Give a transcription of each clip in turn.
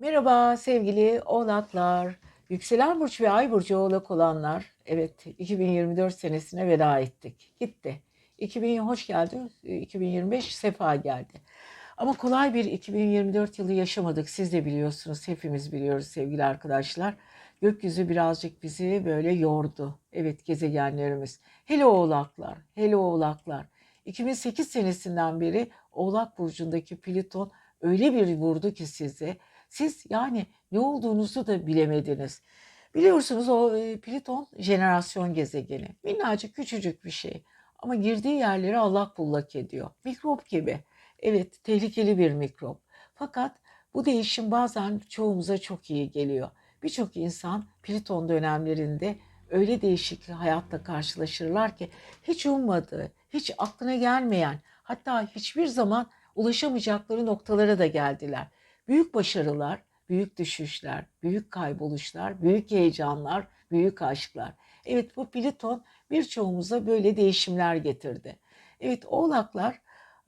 Merhaba sevgili oğlaklar. Yükselen burç ve ay burcu oğlak olanlar. Evet 2024 senesine veda ettik. Gitti. 2000 hoş geldi. 2025 sefa geldi. Ama kolay bir 2024 yılı yaşamadık. Siz de biliyorsunuz. Hepimiz biliyoruz sevgili arkadaşlar. Gökyüzü birazcık bizi böyle yordu. Evet gezegenlerimiz. Hele oğlaklar. Hele oğlaklar. 2008 senesinden beri Oğlak Burcu'ndaki Plüton öyle bir vurdu ki size. Siz yani ne olduğunuzu da bilemediniz. Biliyorsunuz o e, Plüton jenerasyon gezegeni. Minnacık küçücük bir şey. Ama girdiği yerleri allak bullak ediyor. Mikrop gibi. Evet tehlikeli bir mikrop. Fakat bu değişim bazen çoğumuza çok iyi geliyor. Birçok insan Plüton dönemlerinde öyle değişik hayatla karşılaşırlar ki hiç ummadığı, hiç aklına gelmeyen, hatta hiçbir zaman ulaşamayacakları noktalara da geldiler. Büyük başarılar, büyük düşüşler, büyük kayboluşlar, büyük heyecanlar, büyük aşklar. Evet bu Plüton birçoğumuza böyle değişimler getirdi. Evet oğlaklar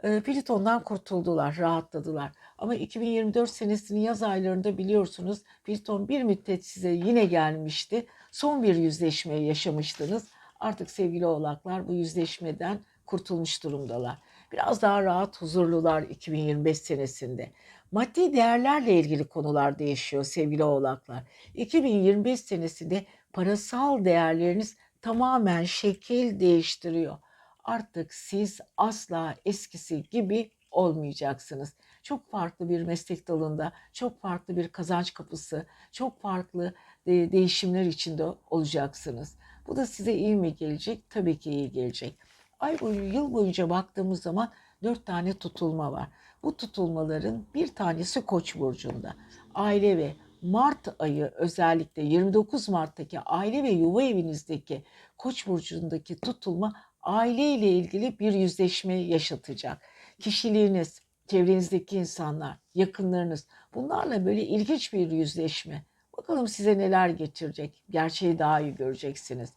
e, Plüton'dan kurtuldular, rahatladılar. Ama 2024 senesinin yaz aylarında biliyorsunuz Plüton bir müddet size yine gelmişti. Son bir yüzleşmeyi yaşamıştınız. Artık sevgili oğlaklar bu yüzleşmeden kurtulmuş durumdalar. Biraz daha rahat, huzurlular 2025 senesinde. Maddi değerlerle ilgili konular değişiyor sevgili oğlaklar. 2025 senesinde parasal değerleriniz tamamen şekil değiştiriyor. Artık siz asla eskisi gibi olmayacaksınız. Çok farklı bir meslek dalında, çok farklı bir kazanç kapısı, çok farklı değişimler içinde olacaksınız. Bu da size iyi mi gelecek? Tabii ki iyi gelecek. Ay boyu, yıl boyunca baktığımız zaman dört tane tutulma var. Bu tutulmaların bir tanesi Koç burcunda. Aile ve Mart ayı özellikle 29 Mart'taki aile ve yuva evinizdeki Koç burcundaki tutulma aile ile ilgili bir yüzleşme yaşatacak. Kişiliğiniz, çevrenizdeki insanlar, yakınlarınız bunlarla böyle ilginç bir yüzleşme. Bakalım size neler getirecek. Gerçeği daha iyi göreceksiniz.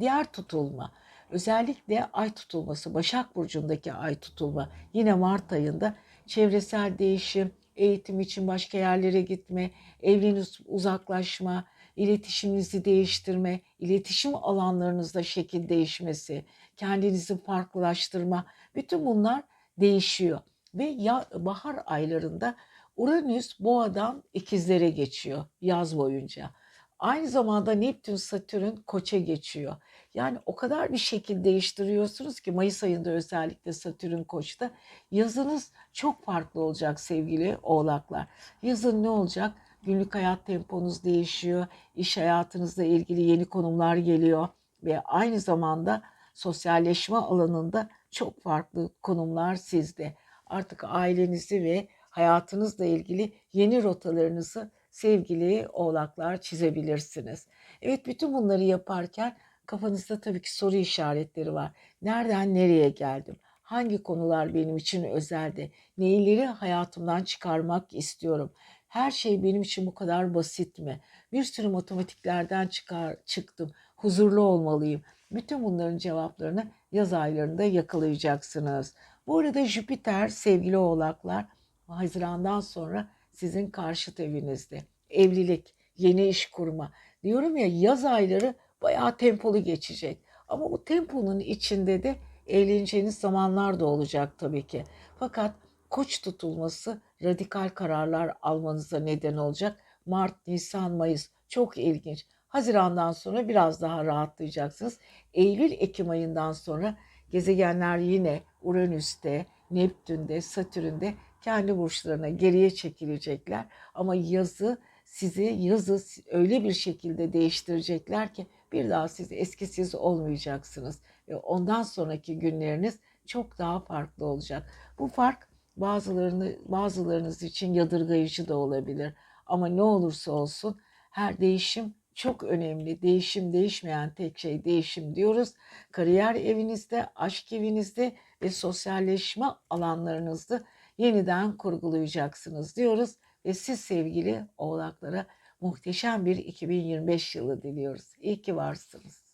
Diğer tutulma özellikle ay tutulması, Başak Burcu'ndaki ay tutulma yine Mart ayında çevresel değişim, eğitim için başka yerlere gitme, evden uzaklaşma, iletişiminizi değiştirme, iletişim alanlarınızda şekil değişmesi, kendinizi farklılaştırma, bütün bunlar değişiyor. Ve ya, bahar aylarında Uranüs boğadan ikizlere geçiyor yaz boyunca. Aynı zamanda Neptün, Satürn koça geçiyor. Yani o kadar bir şekil değiştiriyorsunuz ki Mayıs ayında özellikle Satürn koçta yazınız çok farklı olacak sevgili oğlaklar. Yazın ne olacak? Günlük hayat temponuz değişiyor, iş hayatınızla ilgili yeni konumlar geliyor ve aynı zamanda sosyalleşme alanında çok farklı konumlar sizde. Artık ailenizi ve hayatınızla ilgili yeni rotalarınızı sevgili oğlaklar çizebilirsiniz. Evet bütün bunları yaparken kafanızda tabii ki soru işaretleri var. Nereden nereye geldim? Hangi konular benim için özeldi? Neyleri hayatımdan çıkarmak istiyorum? Her şey benim için bu kadar basit mi? Bir sürü matematiklerden çıkar, çıktım. Huzurlu olmalıyım. Bütün bunların cevaplarını yaz aylarında yakalayacaksınız. Bu arada Jüpiter sevgili oğlaklar Haziran'dan sonra sizin karşıt evinizde. Evlilik, yeni iş kurma. Diyorum ya yaz ayları bayağı tempolu geçecek. Ama bu temponun içinde de eğleneceğiniz zamanlar da olacak tabii ki. Fakat koç tutulması radikal kararlar almanıza neden olacak. Mart, Nisan, Mayıs çok ilginç. Haziran'dan sonra biraz daha rahatlayacaksınız. Eylül, Ekim ayından sonra gezegenler yine Uranüs'te, Neptün'de, Satürn'de kendi burçlarına geriye çekilecekler. Ama yazı sizi yazı öyle bir şekilde değiştirecekler ki bir daha siz eskisiz olmayacaksınız. Ve ondan sonraki günleriniz çok daha farklı olacak. Bu fark bazılarını bazılarınız için yadırgayıcı da olabilir. Ama ne olursa olsun her değişim çok önemli. Değişim değişmeyen tek şey değişim diyoruz. Kariyer evinizde, aşk evinizde ve sosyalleşme alanlarınızda yeniden kurgulayacaksınız diyoruz. Ve siz sevgili oğlaklara muhteşem bir 2025 yılı diliyoruz. İyi ki varsınız.